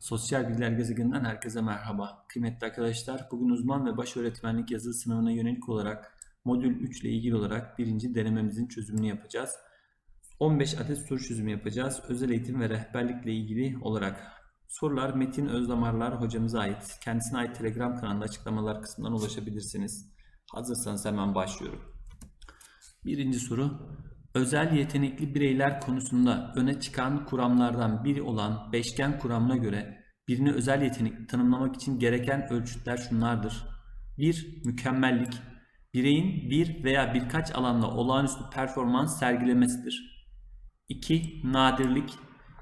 Sosyal Bilgiler Gezegeninden herkese merhaba. Kıymetli arkadaşlar, bugün uzman ve baş öğretmenlik yazılı sınavına yönelik olarak modül 3 ile ilgili olarak birinci denememizin çözümünü yapacağız. 15 adet soru çözümü yapacağız. Özel eğitim ve rehberlikle ilgili olarak sorular Metin Özdamarlar hocamıza ait. Kendisine ait Telegram kanalında açıklamalar kısmından ulaşabilirsiniz. Hazırsanız hemen başlıyorum. Birinci soru. Özel yetenekli bireyler konusunda öne çıkan kuramlardan biri olan beşgen kuramına göre birini özel yetenek tanımlamak için gereken ölçütler şunlardır. 1. Mükemmellik. Bireyin bir veya birkaç alanda olağanüstü performans sergilemesidir. 2. Nadirlik.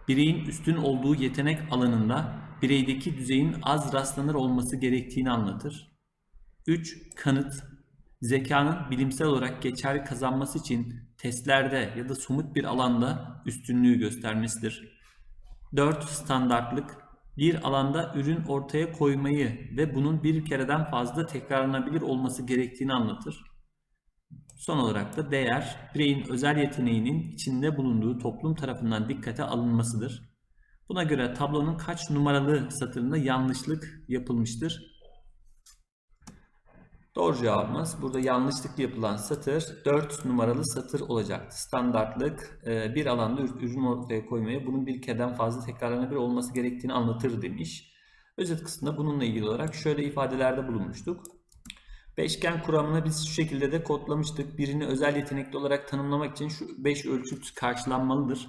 Bireyin üstün olduğu yetenek alanında bireydeki düzeyin az rastlanır olması gerektiğini anlatır. 3. Kanıt. Zekanın bilimsel olarak geçerli kazanması için testlerde ya da somut bir alanda üstünlüğü göstermesidir. 4. Standartlık. Bir alanda ürün ortaya koymayı ve bunun bir kereden fazla tekrarlanabilir olması gerektiğini anlatır. Son olarak da değer, bireyin özel yeteneğinin içinde bulunduğu toplum tarafından dikkate alınmasıdır. Buna göre tablonun kaç numaralı satırında yanlışlık yapılmıştır? Doğru cevabımız burada yanlışlıkla yapılan satır 4 numaralı satır olacaktı. Standartlık e, bir alanda ürün ortaya koymaya bunun bir kereden fazla tekrarlanabilir olması gerektiğini anlatır demiş. Özet kısmında bununla ilgili olarak şöyle ifadelerde bulunmuştuk. Beşgen kuramını biz şu şekilde de kodlamıştık. Birini özel yetenekli olarak tanımlamak için şu 5 ölçüt karşılanmalıdır.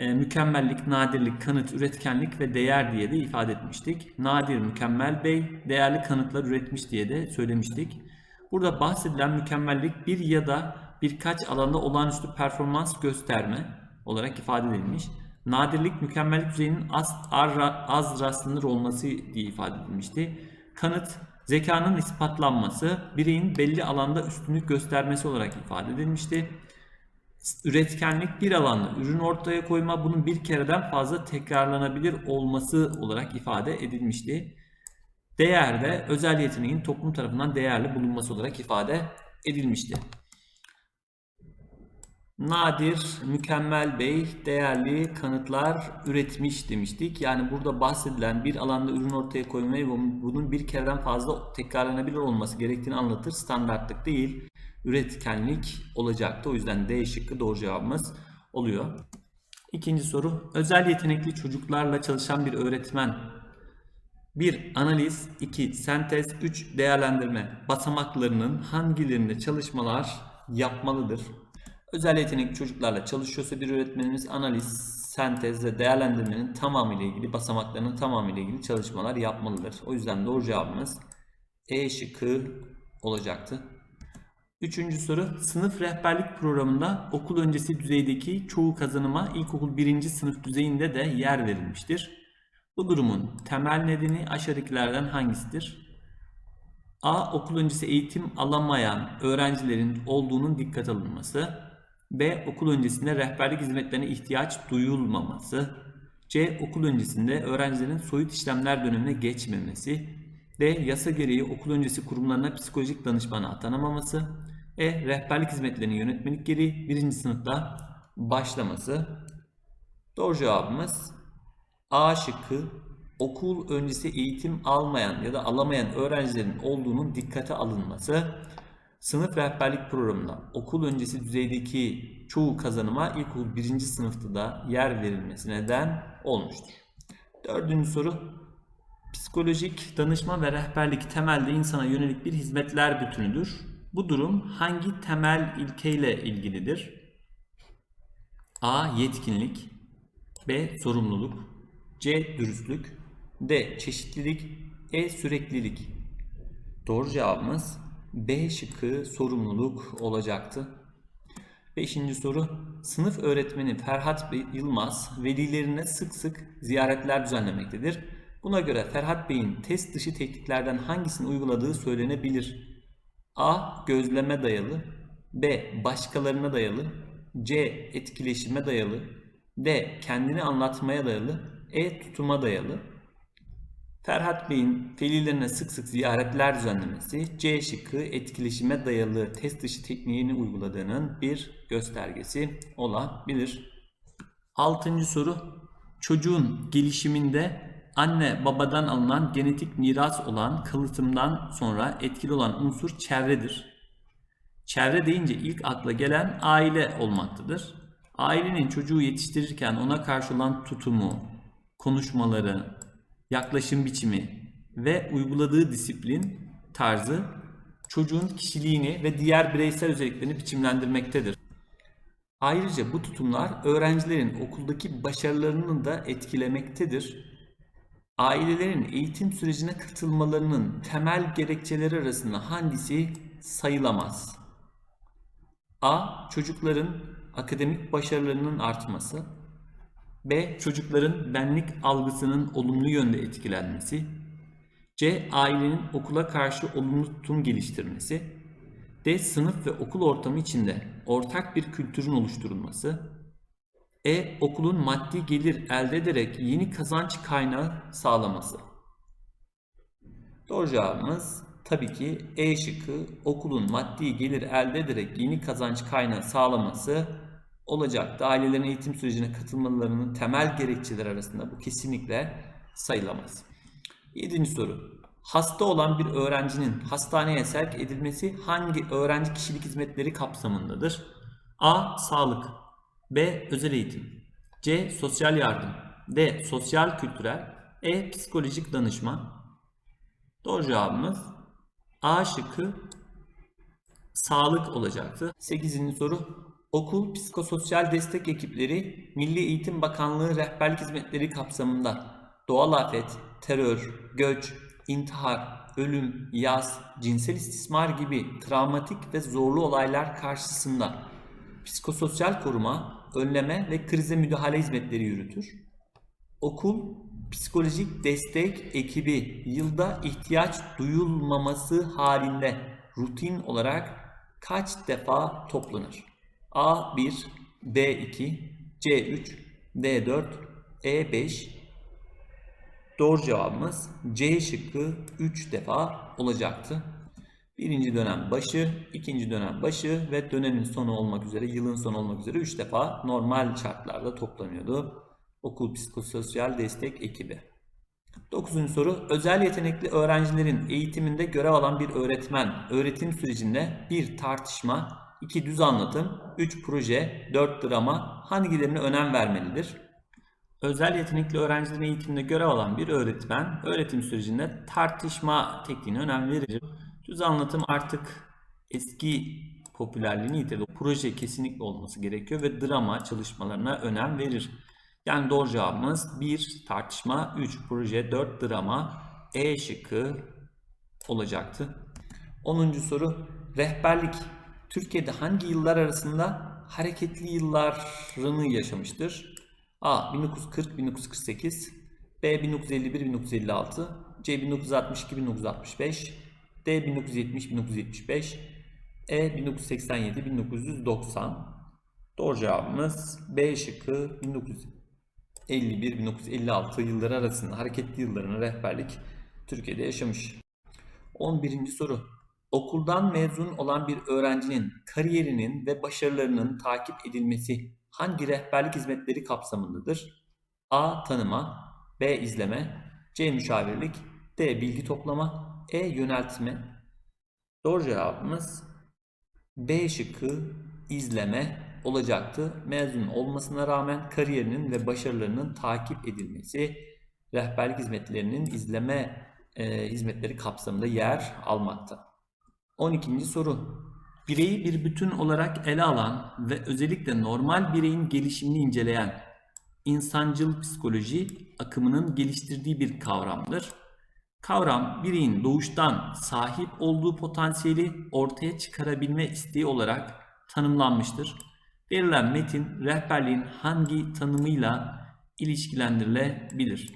E, mükemmellik, nadirlik, kanıt, üretkenlik ve değer diye de ifade etmiştik. Nadir, mükemmel bey, değerli kanıtlar üretmiş diye de söylemiştik. Burada bahsedilen mükemmellik bir ya da birkaç alanda olağanüstü performans gösterme olarak ifade edilmiş. Nadirlik, mükemmellik düzeyinin az, az rastlanır olması diye ifade edilmişti. Kanıt, zekanın ispatlanması, bireyin belli alanda üstünlük göstermesi olarak ifade edilmişti. Üretkenlik bir alanda ürün ortaya koyma bunun bir kereden fazla tekrarlanabilir olması olarak ifade edilmişti. Değer de özel yeteneğin toplum tarafından değerli bulunması olarak ifade edilmişti. Nadir, mükemmel bey, değerli kanıtlar üretmiş demiştik. Yani burada bahsedilen bir alanda ürün ortaya koymayı bunun bir kereden fazla tekrarlanabilir olması gerektiğini anlatır. Standartlık değil üretkenlik olacaktı. O yüzden D şıkkı doğru cevabımız oluyor. İkinci soru. Özel yetenekli çocuklarla çalışan bir öğretmen 1. Analiz 2. Sentez 3. Değerlendirme basamaklarının hangilerinde çalışmalar yapmalıdır? Özel yetenekli çocuklarla çalışıyorsa bir öğretmenimiz analiz, sentez ve değerlendirmenin tamamıyla ilgili basamaklarının tamamıyla ilgili çalışmalar yapmalıdır. O yüzden doğru cevabımız E şıkkı olacaktı. Üçüncü soru. Sınıf rehberlik programında okul öncesi düzeydeki çoğu kazanıma ilkokul birinci sınıf düzeyinde de yer verilmiştir. Bu durumun temel nedeni aşağıdakilerden hangisidir? A. Okul öncesi eğitim alamayan öğrencilerin olduğunun dikkat alınması. B. Okul öncesinde rehberlik hizmetlerine ihtiyaç duyulmaması. C. Okul öncesinde öğrencilerin soyut işlemler dönemine geçmemesi. D. Yasa gereği okul öncesi kurumlarına psikolojik danışmana atanamaması. E. Rehberlik hizmetlerinin yönetmelik gereği birinci sınıfta başlaması. Doğru cevabımız A şıkkı okul öncesi eğitim almayan ya da alamayan öğrencilerin olduğunun dikkate alınması. Sınıf rehberlik programında okul öncesi düzeydeki çoğu kazanıma ilkokul birinci sınıfta da yer verilmesi neden olmuştur. Dördüncü soru. Psikolojik danışma ve rehberlik temelde insana yönelik bir hizmetler bütünüdür. Bu durum hangi temel ilkeyle ilgilidir? A. Yetkinlik B. Sorumluluk C. Dürüstlük D. Çeşitlilik E. Süreklilik Doğru cevabımız B şıkkı sorumluluk olacaktı. Beşinci soru. Sınıf öğretmeni Ferhat Bey Yılmaz velilerine sık sık ziyaretler düzenlemektedir. Buna göre Ferhat Bey'in test dışı tekniklerden hangisini uyguladığı söylenebilir. A. Gözleme dayalı B. Başkalarına dayalı C. Etkileşime dayalı D. Kendini anlatmaya dayalı E. Tutuma dayalı Ferhat Bey'in velilerine sık sık ziyaretler düzenlemesi C şıkkı etkileşime dayalı test dışı tekniğini uyguladığının bir göstergesi olabilir. Altıncı soru çocuğun gelişiminde anne babadan alınan genetik miras olan kalıtımdan sonra etkili olan unsur çevredir. Çevre deyince ilk akla gelen aile olmaktadır. Ailenin çocuğu yetiştirirken ona karşı olan tutumu, konuşmaları, yaklaşım biçimi ve uyguladığı disiplin tarzı çocuğun kişiliğini ve diğer bireysel özelliklerini biçimlendirmektedir. Ayrıca bu tutumlar öğrencilerin okuldaki başarılarını da etkilemektedir. Ailelerin eğitim sürecine katılmalarının temel gerekçeleri arasında hangisi sayılamaz? A. Çocukların akademik başarılarının artması. B. Çocukların benlik algısının olumlu yönde etkilenmesi. C. Ailenin okula karşı olumlu tutum geliştirmesi. D. Sınıf ve okul ortamı içinde ortak bir kültürün oluşturulması. E. Okulun maddi gelir elde ederek yeni kazanç kaynağı sağlaması. Doğru cevabımız tabii ki E şıkkı okulun maddi gelir elde ederek yeni kazanç kaynağı sağlaması olacaktı. Ailelerin eğitim sürecine katılmalarının temel gerekçeler arasında bu kesinlikle sayılamaz. Yedinci soru. Hasta olan bir öğrencinin hastaneye sevk edilmesi hangi öğrenci kişilik hizmetleri kapsamındadır? A. Sağlık B. Özel eğitim C. Sosyal yardım D. Sosyal kültürel E. Psikolojik danışma Doğru cevabımız A şıkkı sağlık olacaktı. 8. soru. Okul psikososyal destek ekipleri Milli Eğitim Bakanlığı rehberlik hizmetleri kapsamında doğal afet, terör, göç, intihar, ölüm, yaz, cinsel istismar gibi travmatik ve zorlu olaylar karşısında psikososyal koruma, önleme ve krize müdahale hizmetleri yürütür. Okul psikolojik destek ekibi yılda ihtiyaç duyulmaması halinde rutin olarak kaç defa toplanır? A1, B2, C3, D4, E5. Doğru cevabımız C şıkkı 3 defa olacaktı. Birinci dönem başı, ikinci dönem başı ve dönemin sonu olmak üzere, yılın sonu olmak üzere 3 defa normal şartlarda toplanıyordu. Okul Psikososyal Destek Ekibi. 9. soru. Özel yetenekli öğrencilerin eğitiminde görev alan bir öğretmen öğretim sürecinde bir tartışma, 2 düz anlatım, 3 proje, 4 drama hangilerine önem vermelidir? Özel yetenekli öğrencilerin eğitiminde görev alan bir öğretmen öğretim sürecinde tartışma tekniğine önem verir. Düz anlatım artık eski popülerliğini yitirdi. Proje kesinlikle olması gerekiyor ve drama çalışmalarına önem verir. Yani doğru cevabımız 1 tartışma, 3 proje, 4 drama, E şıkkı olacaktı. 10. soru rehberlik Türkiye'de hangi yıllar arasında hareketli yıllarını yaşamıştır? A. 1940-1948 B. 1951-1956 C. 1962-1965 D. 1970-1975 E. 1987-1990 Doğru cevabımız B şıkkı 1951-1956 yılları arasında hareketli yıllarını rehberlik Türkiye'de yaşamış. 11. soru Okuldan mezun olan bir öğrencinin kariyerinin ve başarılarının takip edilmesi hangi rehberlik hizmetleri kapsamındadır? A. Tanıma B. izleme C. Müşavirlik D. Bilgi toplama E. Yöneltme Doğru cevabımız B şıkkı izleme olacaktı. Mezun olmasına rağmen kariyerinin ve başarılarının takip edilmesi rehberlik hizmetlerinin izleme e, hizmetleri kapsamında yer almakta. 12. soru. Bireyi bir bütün olarak ele alan ve özellikle normal bireyin gelişimini inceleyen insancıl psikoloji akımının geliştirdiği bir kavramdır. Kavram bireyin doğuştan sahip olduğu potansiyeli ortaya çıkarabilme isteği olarak tanımlanmıştır. Verilen metin rehberliğin hangi tanımıyla ilişkilendirilebilir?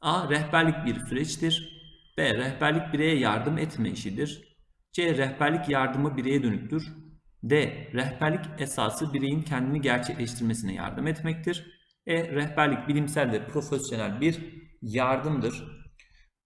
A. Rehberlik bir süreçtir. B. Rehberlik bireye yardım etme işidir. C. Rehberlik yardımı bireye dönüktür. D. Rehberlik esası bireyin kendini gerçekleştirmesine yardım etmektir. E. Rehberlik bilimsel ve profesyonel bir yardımdır.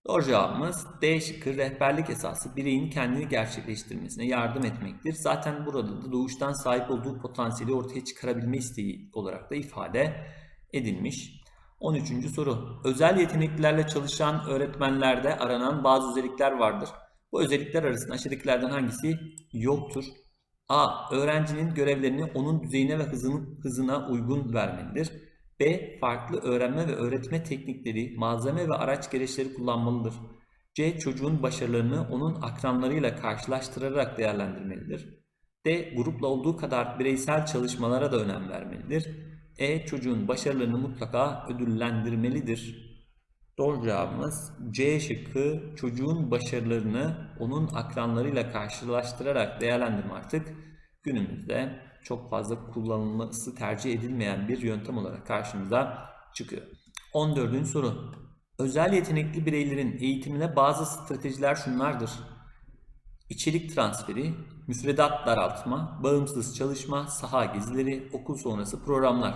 Doğru cevabımız D şıkkı rehberlik esası bireyin kendini gerçekleştirmesine yardım etmektir. Zaten burada da doğuştan sahip olduğu potansiyeli ortaya çıkarabilme isteği olarak da ifade edilmiş. 13. soru. Özel yeteneklilerle çalışan öğretmenlerde aranan bazı özellikler vardır. Bu özellikler arasında aşağıdakilerden hangisi yoktur? A. Öğrencinin görevlerini onun düzeyine ve hızına uygun vermelidir. B. Farklı öğrenme ve öğretme teknikleri, malzeme ve araç gereçleri kullanmalıdır. C. Çocuğun başarılarını onun akranlarıyla karşılaştırarak değerlendirmelidir. D. Grupla olduğu kadar bireysel çalışmalara da önem vermelidir. E. Çocuğun başarılarını mutlaka ödüllendirmelidir. Doğru cevabımız C şıkkı çocuğun başarılarını onun akranlarıyla karşılaştırarak değerlendirme artık günümüzde çok fazla kullanılması tercih edilmeyen bir yöntem olarak karşımıza çıkıyor. 14. soru. Özel yetenekli bireylerin eğitimine bazı stratejiler şunlardır. İçerik transferi, müfredat daraltma, bağımsız çalışma, saha gezileri, okul sonrası programlar.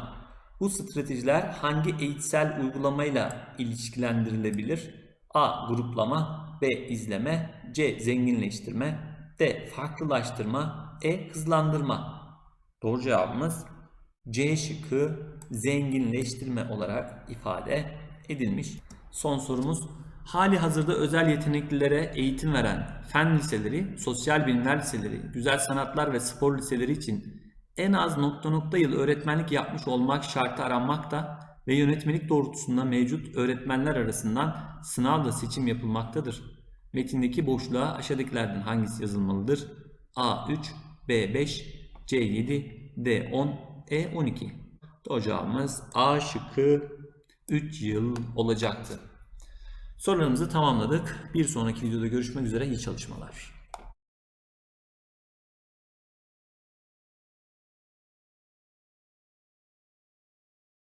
Bu stratejiler hangi eğitsel uygulamayla ilişkilendirilebilir? A. Gruplama B. izleme C. Zenginleştirme D. Farklılaştırma E. Hızlandırma Doğru cevabımız C şıkkı zenginleştirme olarak ifade edilmiş. Son sorumuz hali hazırda özel yeteneklilere eğitim veren fen liseleri, sosyal bilimler liseleri, güzel sanatlar ve spor liseleri için en az nokta nokta yıl öğretmenlik yapmış olmak şartı aranmakta ve yönetmelik doğrultusunda mevcut öğretmenler arasından sınavla seçim yapılmaktadır. Metindeki boşluğa aşağıdakilerden hangisi yazılmalıdır? A3, B5, C7, D10, E12. Doğru cevabımız A şıkkı 3 yıl olacaktı. Sorularımızı tamamladık. Bir sonraki videoda görüşmek üzere. İyi çalışmalar.